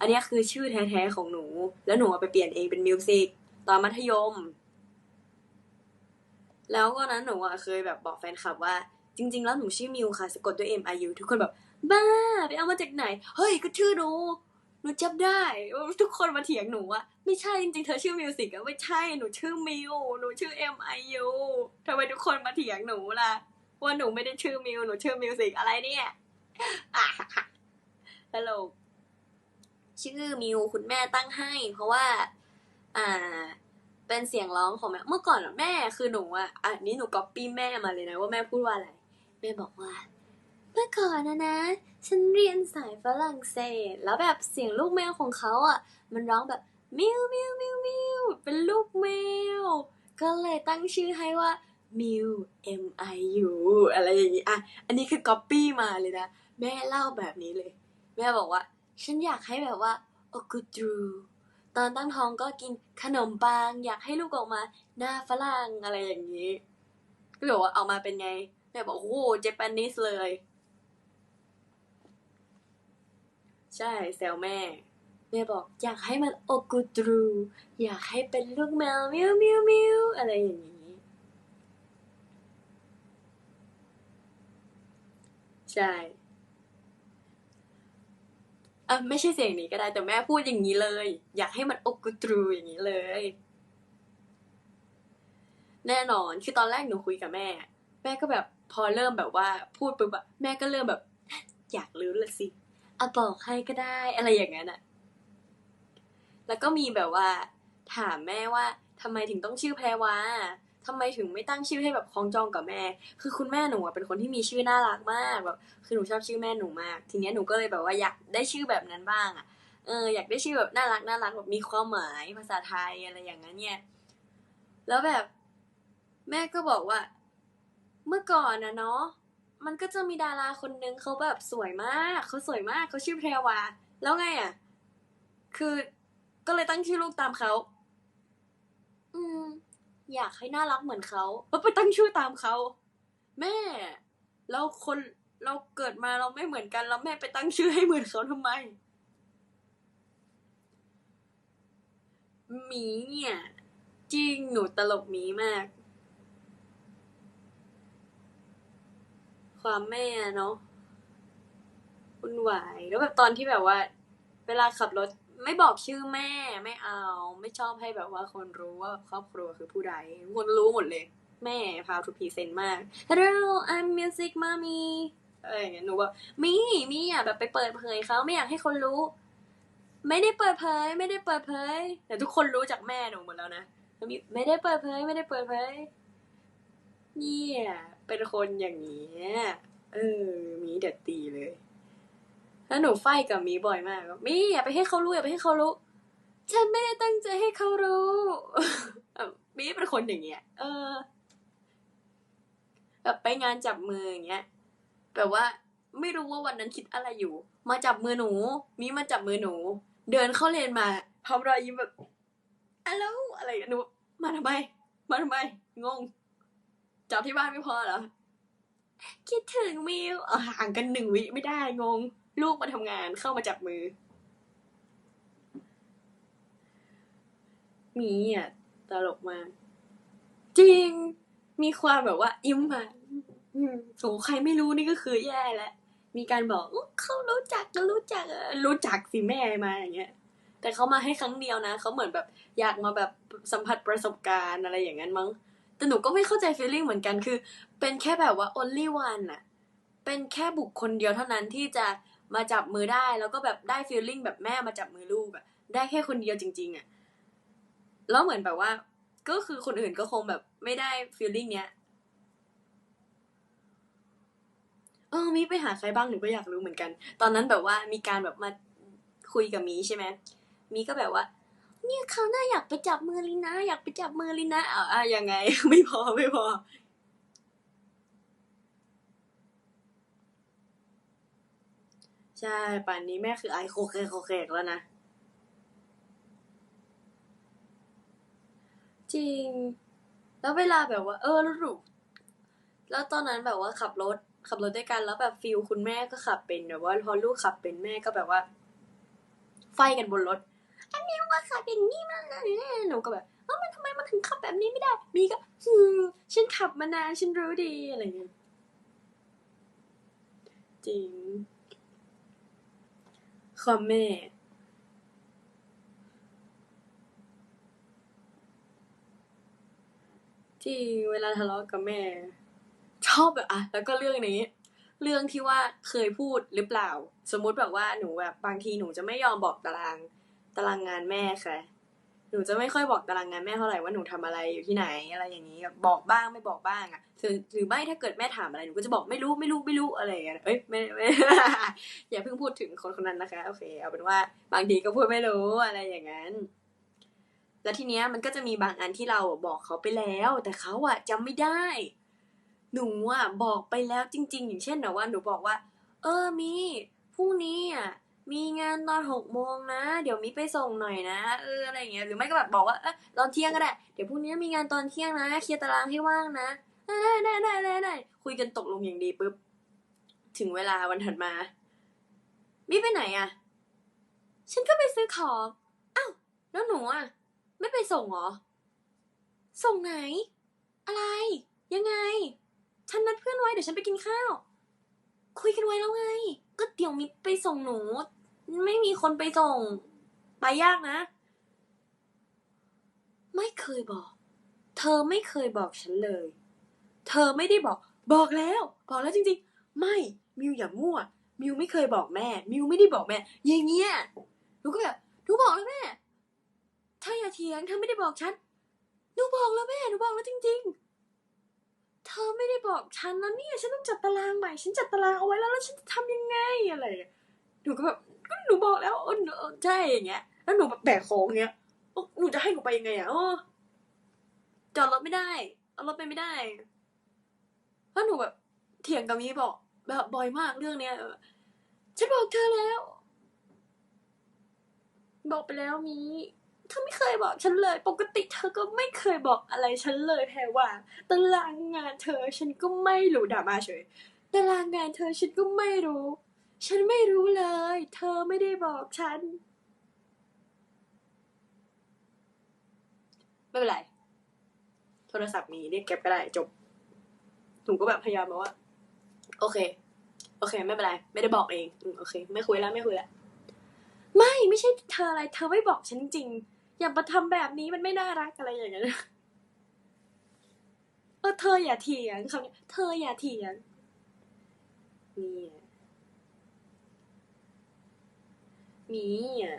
อันนี้คือชื่อแท้ๆของหนู แล้วหนูไปเปลี่ยนเองเป็นมิวสิกตอนมัธยม แล้วก็นั้นหนูอะเคยแบบบอกแฟนคลับว่า จริง ๆ แล้วหนูชื่อมิวค่ะสะกดด้วย M I U ทุกคนแบบ บ้า ไปเอามาจากไหน เฮ้ย ก็ชื่อหนูหนูจำได้ ทุกคนมาเถียงหนูว่าไม่ใช่จริงๆเธอชื่อมิวสิกอะไม่ใช่หนูชื่อมิวหนูชื่อ M I U ทำไมทุกคนมาเถียงหนูล่ะว่าหนูไม่ได้ชื่อมิวหนูชื่อมิวสิกอะไรเนี่ยฮัลโหล ชื่อมิวคุณแม่ตั้งให้ เพราะว่า อ่า เป็นเสียงร้องของแม่เมื่อก่อนแม่คือหนูอะอันนี้หนูก๊อปปี้แม่มาเลยนะว่าแม่พูดว่าอะไรแม่บอกว่า เมื่อก่อนนะนะ ฉันเรียนสายฝรั่งเศส แล้วแบบเสียงลูกแมวของเขาอะ มันร้องแบบมิวมิวมิวมิวเป็นลูกแมวก็เลยตั้งชื่อให้ว่ามิว M I U อะไรอย่างงี้อะอันนี้คือก๊อปปี้มาเลยนะ แม่เล่าแบบนี้เลย แม่บอกว่า ฉันอยากให้แบบว่าโอกุตรูตอนตั้งท้องก็กินขนมปังอยากให้ลูกออกมา หน้าฝรั่งอะไรอย่างนี้ก็บอกว่าเอามาเป็นไงแม่บอกโอ้โหเจแปนนิสเลย ใช่แซวแม่แม่บอกอยากให้มันโอกุตรู อยากให้เป็นลูกแมวมิวมิวมิวอะไรอย่างนี้ ใช่ อะไม่ใช่เสียงนี้ก็ได้แต่แม่พูดอย่างนี้เลย อยากให้มันโอกุตรูอย่างนี้เลย แน่นอนคือตอนแรกหนูคุยกับแม่ แม่ก็แบบพอเริ่มแบบว่าพูดไปุ๊บแม่ก็เริ่มแบบ อยากรู้ละสิเอะบอกให้ก็ได้อะไรอย่างนั้นอะแล้วก็มีแบบว่า ถามแม่ว่าทำไมถึงต้องชื่อแพรวา ทำไมถึงไม่ตั้งชื่อให้แบบคล้องจองกับแม่ คือคุณแม่หนูอะเป็นคนที่มีชื่อน่ารักมากแบบ คือหนูชอบชื่อแม่หนูมาก ทีเนี้ยหนูก็เลยแบบว่าอยากได้ชื่อแบบนั้นบ้างอะเอออยากได้ชื่อแบบน่ารักน่ารักแบบมีความหมายภาษาไทยอะไรอย่างนั้นเนี่ย แล้วแบบแม่ก็บอกว่า เมื่อก่อนนะเนาะมันก็จะมีดาราคนนึงเขาแบบสวยมากเขาสวยมากเขาชื่อแพรวาแล้วไงอะ คือก็เลยตั้งชื่อลูกตามเขา อืม อยากให้น่ารักเหมือนเขาแล้วไปตั้งชื่อตามเขาแม่เราคนเราเกิดมาเราไม่เหมือนกันแล้วแม่ไปตั้งชื่อให้เหมือนเขาทำไมหมีเนี่ย จริงหนูตลกหมีมาก ความแม่เนาะวุ่นวายแล้วแบบตอนที่แบบว่า เวลาขับรถ ไม่บอกชื่อแม่ไม่เอา ไม่ชอบให้แบบว่าคนรู้ว่าครอบครัวคือผู้ใดทุกคนรู้หมดเลย แม่พาวทูพีเซนมาก Hello I'm music mommy อะไรอย่างเงี้ยหนูบอกมีมีอะแบบไปเปิดเผยเขาไม่อยากให้คนรู้ ไม่ได้เปิดเผย ไม่ได้เปิดเผย แต่ทุกคนรู้จากแม่หนูหมดแล้วนะไม่ได้เปิดเผย ไม่ได้เปิดเผยเนี่ยเป็นคนอย่างนี้เออมีเด็ดตีเลย แล้วหนูไฟกับมีบ่อยมากมีอย่าไปให้เขารู้อย่าไปให้เขารู้ ฉันไม่ได้ตั้งใจให้เขารู้มีเป็นคนอย่างเงี้ย เออ แบบไปงานจับมืออย่างเงี้ย แบบว่าไม่รู้ว่าวันนั้นคิดอะไรอยู่ มาจับมือหนู มีมาจับมือหนู เดินเข้าเลนมาพร้อมรอยยิ้มแบบอะโลอะไรหนูมาทำไม มาทำไม งง จับที่บ้านไม่พอเหรอ คิดถึงมิวห่างกันหนึ่งวิไม่ได้งง ลูกมาทำงานเข้ามาจับมือมีอะตลกมากจริง มีความแบบว่ายิ้มมาอืมโหใครไม่รู้นี่ก็คือแย่แล้วมีการบอกเขารู้จักกันรู้จักรู้จักสิแม่มาอย่างเงี้ย แต่เขามาให้ครั้งเดียวนะเขาเหมือนแบบอยากมาแบบสัมผัสประสบการณ์อะไรอย่างนั้นมั้งแต่หนูก็ไม่เข้าใจ feeling เหมือนกันคือ เป็นแค่แบบว่า only one น่ะเป็นแค่บุคคลเดียวเท่านั้นที่จะ มาจับมือได้แล้วก็แบบได้ feeling แบบแม่มาจับมือลูกอะได้แค่คนเดียวจริง ๆอะแล้วเหมือนแบบว่า ก็คือคนอื่นก็คงแบบไม่ได้ feeling เนี้ยเออมีไปหาใครบ้างหนูก็อยากรู้เหมือนกัน ตอนนั้นแบบว่ามีการแบบมาคุยกับมีใช่ไหมมีก็แบบว่า เนี่ยเขาน่าอยากไปจับมือลินะ อยากไปจับมือลินะเอ่าอะยังไง ไม่พอไม่พอ ใช่ ป่านนี้แม่คือไอโคเคโคเคกแล้วนะ จริง แล้วเวลาแบบว่า เออแล้แล้วตอนนั้นแบบว่าขับรถ ขับรถด้วยกันแล้วแบบฟิลคุณแม่ก็ขับเป็นแบบว่าพอลูกขับเป็นแม่ก็แบบว่า ไฟกันบนรถ อันนี้ว่าขับอย่างนี้มันนะหนูก็แบบเอ้ามันทำไมมันถึงขับแบบนี้ไม่ได้ มีก็ฮึมฉันขับมานานฉันรู้ดีอะไรอย่างเงี้ยจริง ความแม่จริงเวลาทะเลาะกับแม่ ชอบแบบอะแล้วก็เรื่องนี้ เรื่องที่ว่าเคยพูดหรือเปล่า สมมุติแบบว่าหนูแบบบางทีหนูจะไม่ยอมบอกตาราง ตารางงานแม่ค่ะ หนูจะไม่ค่อยบอกตารางงานแม่เท่าไหร่ว่าหนูทำอะไรอยู่ที่ไหนอะไรอย่างนี้บอกบ้างไม่บอกบ้างอะหรือหรือไม่ถ้าเกิดแม่ถามอะไรหนูก็จะบอกไม่รู้ไม่รู้ไม่รู้อะไรอย่างเงี้ยเอ้ยไม่ไม่อย่าเพิ่งพูดถึงคนคนนั้นนะคะโอเคเอาเป็นว่าบางทีก็พูดไม่รู้อะไรอย่างนั้นแล้วทีเนี้ยมันก็จะมีบางอันที่เราบอกเขาไปแล้ว แต่เขาอะจำไม่ได้ หนูอะบอกไปแล้วจริง ๆ อย่างเช่นนะว่าหนูบอกว่า เออมีพรุ่งนี้อะ มีงานตอนหกโมงนะ เดี๋ยวมีไปส่งหน่อยนะ เอออะไรอย่างเงี้ย หรือไม่ก็แบบบอกว่า เออตอนเที่ยงก็ได้ เดี๋ยวพรุ่งนี้มีงานตอนเที่ยงนะ เคลียร์ตารางให้ว่างนะเออได้ได้ได้ได้คุยกันตกลงอย่างดีปุ๊บ ถึงเวลาวันถัดมามีไปไหนอะฉันก็ไปซื้อของอ้าวแล้วหนูอะไม่ไปส่งเหรอ ส่งไหน อะไร ยังไง ฉันนัดเพื่อนไว้เดี๋ยวฉันไปกินข้าว คุยกันไว้แล้วไง ก็เดี๋ยวมิไปส่งหนู ไม่มีคนไปส่ง ไปยากนะ ไม่เคยบอก เธอไม่เคยบอกฉันเลย เธอไม่ได้บอก บอกแล้ว บอกแล้วจริงๆ ไม่มิวอย่ามั่ว มิวไม่เคยบอกแม่ มิวไม่ได้บอกแม่ อย่างเงี้ยหนูก็แบบหนูบอกแล้วแม่เธออย่าเถียงเธอไม่ได้บอกฉันหนูบอกแล้วแม่หนูบอกแล้วจริง ๆ เธอไม่ได้บอกฉันแล้วเนี่ย ฉันต้องจัดตารางใหม่ ฉันจัดตารางเอาไว้แล้วแล้วฉันจะทำยังไงอะไรหนูก็แบบ ก็หนูบอกแล้วเออใช่อย่างเงี้ย แล้วหนูแบบแบกของเงี้ยหนูจะให้หนูไปยังไงอะโอ้จอดรถไม่ได้ เอารถไปไม่ได้เพราะหนูแบบ เถียงกับมีบอก แบบบ่อยมากเรื่องเนี้ยฉันบอกเธอแล้ว บอกไปแล้วมีเธอไม่เคยบอกฉันเลย ปกติเธอก็ไม่เคยบอกอะไรฉันเลยแพรว่าตารางงานเธอฉันก็ไม่รู้ด่ามาเฉยตารางงานเธอฉันก็ไม่รู้ ฉันไม่รู้เลย เธอไม่ได้บอกฉัน ไม่เป็นไร โทรศัพท์มีเรียกแก๊ปก็ได้จบหนูก็แบบพยายามบอกว่า โอเค โอเค ไม่เป็นไร ไม่ได้บอกเองโอเค ไม่คุยแล้วไม่คุยแล้วไม่ไม่ใช่เธออะไร เธอไม่บอกฉันจริงอย่ามาทำแบบนี้มันไม่น่ารักอะไรอย่างเงี้ยเออเธออย่าเถียงคำนี้เธออย่าเถียงนี่ อะมีอะ